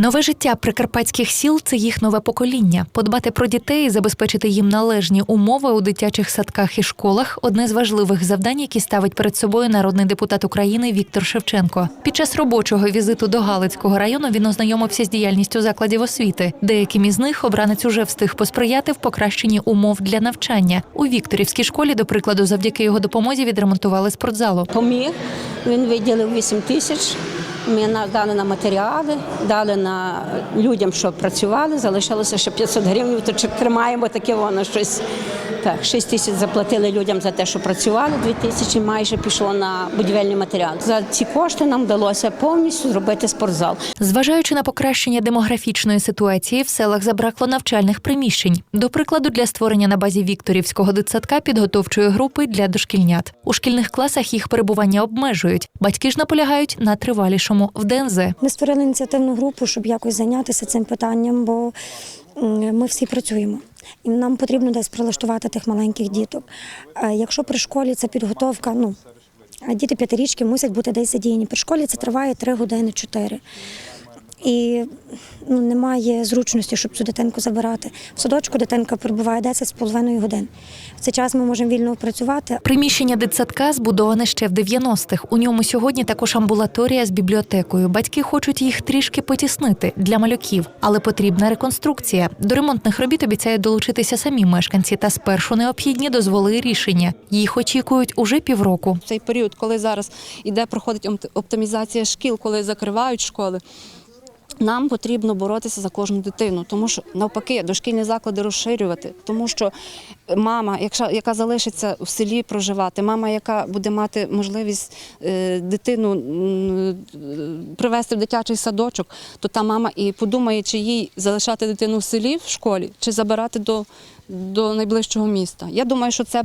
Нове життя прикарпатських сіл це їх нове покоління. Подбати про дітей і забезпечити їм належні умови у дитячих садках і школах одне з важливих завдань, які ставить перед собою народний депутат України Віктор Шевченко. Під час робочого візиту до Галицького району він ознайомився з діяльністю закладів освіти. Деяким із них обранець уже встиг посприяти в покращенні умов для навчання. У Вікторівській школі, до прикладу, завдяки його допомозі відремонтували спортзалу. Поміг, він виділив 8 тисяч. Ми дали на матеріали, дали на людям, щоб працювали. Залишилося ще 500 гривень, то чи тримаємо таке воно щось. Так, 6 тисяч заплатили людям за те, що працювали, 2 тисячі майже пішло на будівельні матеріали. За ці кошти нам вдалося повністю зробити спортзал. Зважаючи на покращення демографічної ситуації, в селах забракло навчальних приміщень. До прикладу, для створення на базі Вікторівського дитсадка підготовчої групи для дошкільнят. У шкільних класах їх перебування обмежують. Батьки ж наполягають на тривалішому в ДНЗ. Ми створили ініціативну групу, щоб якось зайнятися цим питанням, бо ми всі працюємо. І нам потрібно десь прилаштувати тих маленьких діток. Якщо при школі це підготовка, ну діти п'ятирічки мусять бути десь задіяні. При школі це триває 3 години 4. І ну, немає зручності, щоб цю дитинку забирати. В садочку дитинка перебуває 10,5 годин. В цей час ми можемо вільно працювати, Приміщення дитсадка збудоване ще в 90-х. У ньому сьогодні також амбулаторія з бібліотекою. Батьки хочуть їх трішки потіснити для малюків, але потрібна реконструкція. До ремонтних робіт обіцяють долучитися самі мешканці та спершу необхідні дозволи і рішення. Їх очікують уже півроку. В цей період, коли зараз іде проходить оптимізація шкіл, коли закривають школи. Нам потрібно боротися за кожну дитину, тому що навпаки дошкільні заклади розширювати, тому що мама, якщо яка залишиться в селі проживати, мама, яка буде мати можливість е, дитину е, привезти в дитячий садочок, то та мама і подумає, чи їй залишати дитину в селі в школі, чи забирати до, до найближчого міста. Я думаю, що це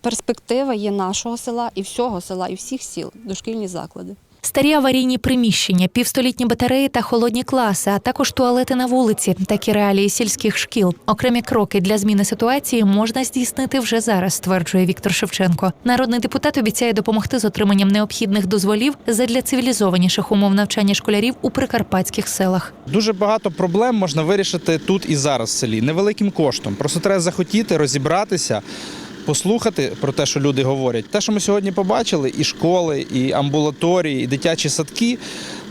перспектива є нашого села і всього села, і всіх сіл, дошкільні заклади. Старі аварійні приміщення, півстолітні батареї та холодні класи, а також туалети на вулиці, такі реалії сільських шкіл. Окремі кроки для зміни ситуації можна здійснити вже зараз, стверджує Віктор Шевченко. Народний депутат обіцяє допомогти з отриманням необхідних дозволів задля цивілізованіших умов навчання школярів у прикарпатських селах. Дуже багато проблем можна вирішити тут і зараз в селі невеликим коштом. Просто треба захотіти розібратися. Послухати про те, що люди говорять, те, що ми сьогодні побачили, і школи, і амбулаторії, і дитячі садки,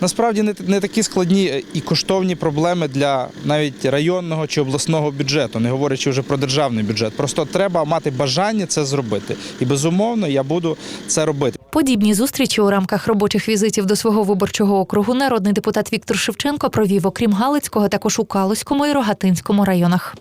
насправді не, такі складні і коштовні проблеми для навіть районного чи обласного бюджету, не говорячи вже про державний бюджет. Просто треба мати бажання це зробити. І безумовно я буду це робити. Подібні зустрічі у рамках робочих візитів до свого виборчого округу народний депутат Віктор Шевченко провів, окрім Галицького, також у Калузькому і Рогатинському районах.